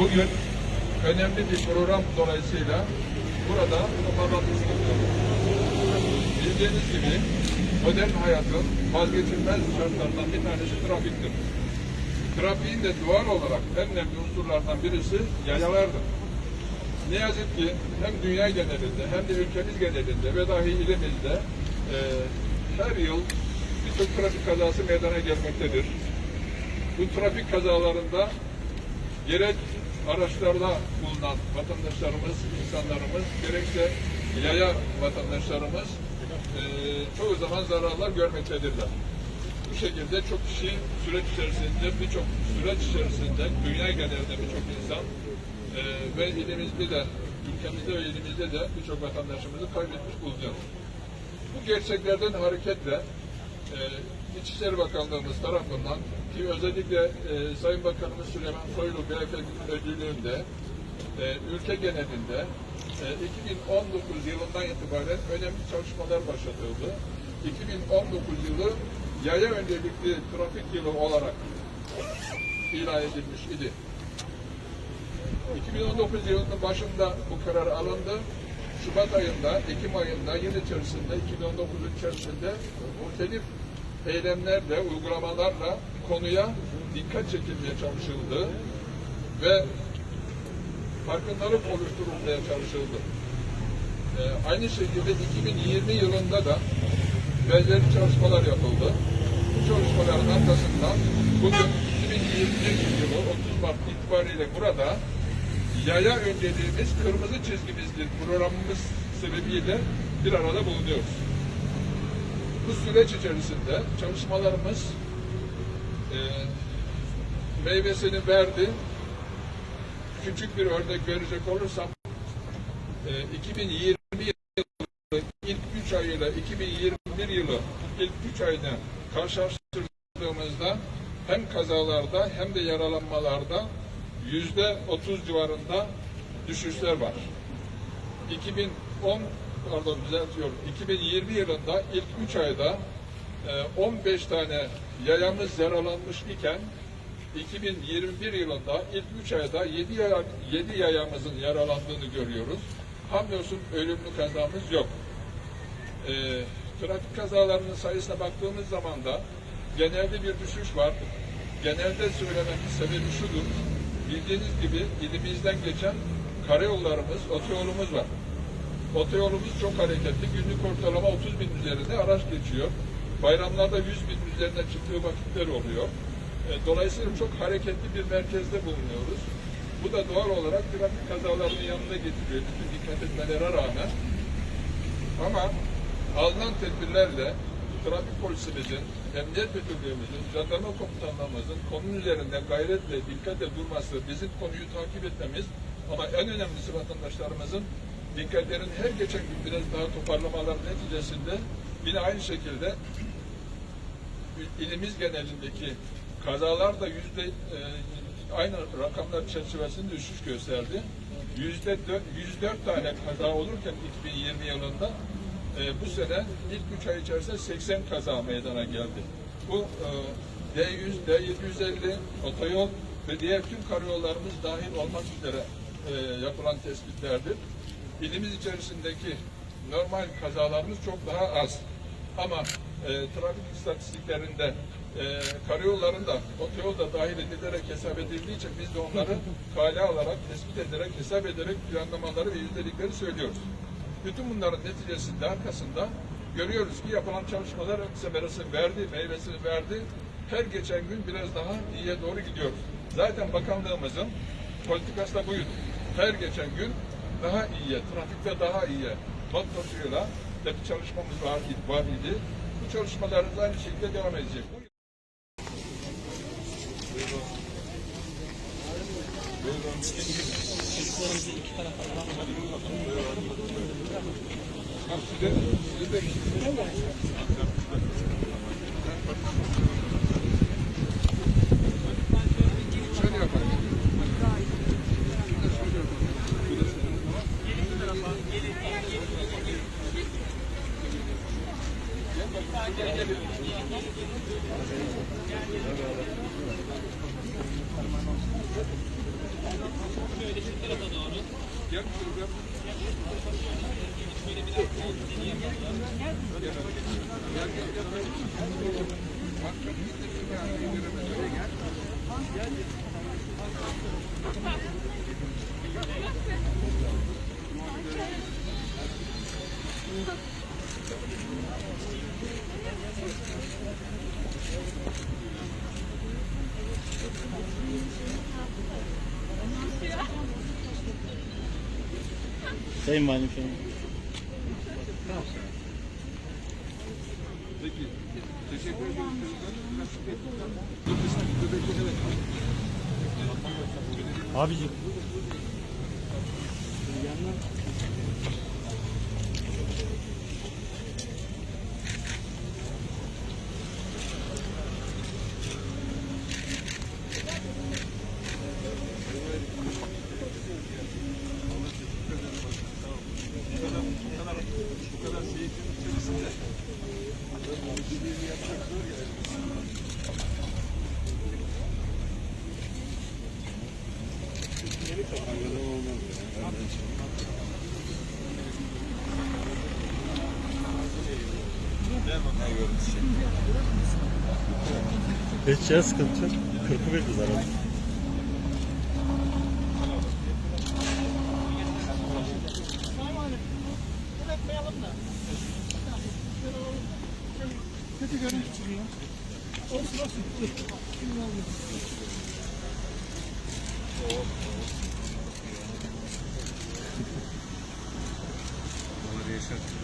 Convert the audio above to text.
Bugün önemli bir program dolayısıyla burada bulunuyoruz. Bildiğiniz gibi modern hayatın vazgeçilmez şartlarından bir tanesi trafiktir. Trafiğin de doğal olarak en önemli unsurlardan birisi yayalardır. Ne yazık ki hem dünya genelinde hem de ülkemiz genelinde ve dahi ilimizde e, her yıl birçok trafik kazası meydana gelmektedir. Bu trafik kazalarında gerek araçlarda bulunan vatandaşlarımız, insanlarımız, gerekse yaya vatandaşlarımız e, çoğu zaman zararlar görmektedirler. Bu şekilde çok kişi süreç içerisinde, birçok süreç içerisinde dünya genelinde birçok insan e, ve ilimizde de, ülkemizde ve ilimizde de birçok vatandaşımızı kaybetmiş bulunuyoruz. Bu gerçeklerden hareketle e, İçişleri Bakanlığımız tarafından ki özellikle e, Sayın Bakanımız Süleyman Soylu Beyefendi'nin öncülüğünde e, ülke genelinde e, 2019 yılından itibaren önemli çalışmalar başlatıldı. 2019 yılı yaya öncelikli trafik yılı olarak ilan edilmiş idi. 2019 yılının başında bu karar alındı. Şubat ayında, Ekim ayında yıl içerisinde, 2019 içerisinde muhtelif eylemlerle, uygulamalarla konuya dikkat çekilmeye çalışıldı ve farkındalık oluşturulmaya çalışıldı. Ee, aynı şekilde 2020 yılında da benzeri çalışmalar yapıldı. Bu çalışmaların arkasından bugün 2021 yılı 30 Mart itibariyle burada yaya önceliğimiz kırmızı çizgimizdir programımız sebebiyle bir arada bulunuyoruz. Bu süreç içerisinde çalışmalarımız e, meyvesini verdi. Küçük bir örnek verecek olursam e, 2020 yılı ilk 3 ayıyla 2021 yılı ilk 3 ayını karşılaştırdığımızda hem kazalarda hem de yaralanmalarda yüzde 30 civarında düşüşler var. 2010 pardon düzeltiyorum 2020 yılında ilk 3 ayda e, 15 tane yayamız yaralanmış iken 2021 yılında ilk 3 ayda 7, yaya, 7 yayamızın yaralandığını görüyoruz. Hamdolsun ölümlü kazamız yok. E, trafik kazalarının sayısına baktığımız zaman da genelde bir düşüş var. Genelde söylememin sebebi şudur. Bildiğiniz gibi ilimizden geçen karayollarımız, otoyolumuz var. Otoyolumuz çok hareketli. Günlük ortalama 30 bin üzerinde araç geçiyor. Bayramlarda 100 bin üzerine çıktığı vakitler oluyor. E, Dolayısıyla çok hareketli bir merkezde bulunuyoruz. Bu da doğal olarak trafik kazalarının yanında getiriyor. Bütün dikkat etmelere rağmen. Ama alınan tedbirlerle trafik polisimizin, emniyet müdürlüğümüzün, jandarma komutanlarımızın konunun üzerinde gayretle, dikkatle durması, bizim konuyu takip etmemiz ama en önemlisi vatandaşlarımızın dikkatlerini her geçen gün biraz daha toparlamalar neticesinde yine aynı şekilde ilimiz genelindeki kazalar da yüzde e, aynı rakamlar çerçevesinde düşüş gösterdi. Yüzde dö- 104 tane kaza olurken 2020 yılında e, bu sene ilk 3 ay içerisinde 80 kaza meydana geldi. Bu e, D100, D750, otoyol ve diğer tüm karayollarımız dahil olmak üzere e, yapılan tespitlerdir. İlimiz içerisindeki normal kazalarımız çok daha az. Ama e, trafik istatistiklerinde e, karayollarında otoyol da dahil edilerek hesap edildiği için biz de onları kale alarak, tespit ederek, hesap ederek planlamaları ve yüzdelikleri söylüyoruz. Bütün bunların neticesinde arkasında görüyoruz ki yapılan çalışmalar semeresini verdi, meyvesini verdi. Her geçen gün biraz daha iyiye doğru gidiyoruz. Zaten bakanlığımızın politikası da buydu. Her geçen gün daha iyiye, trafikte daha iyiye mottosuyla da bir çalışmamız var, var idi. Bu çalışmalarımız aynı şekilde devam edecek. Bu Ha, size, size de Şöyle yapalım. Şöyle yapalım. Bir de şöyle yapalım. Gel şurada. Gel. Gel, gel, gel. Bak, çok gittim yani, indiremedim. Gel. Sayın Valim. Peki. Teşekkür ederim. Dur Hiç ya sıkıntı yok. Kırkı verdi zaten. Kötü görüntü çıkıyor. Olsun olsun. Şimdi alıyorum. Oh, oh. 车。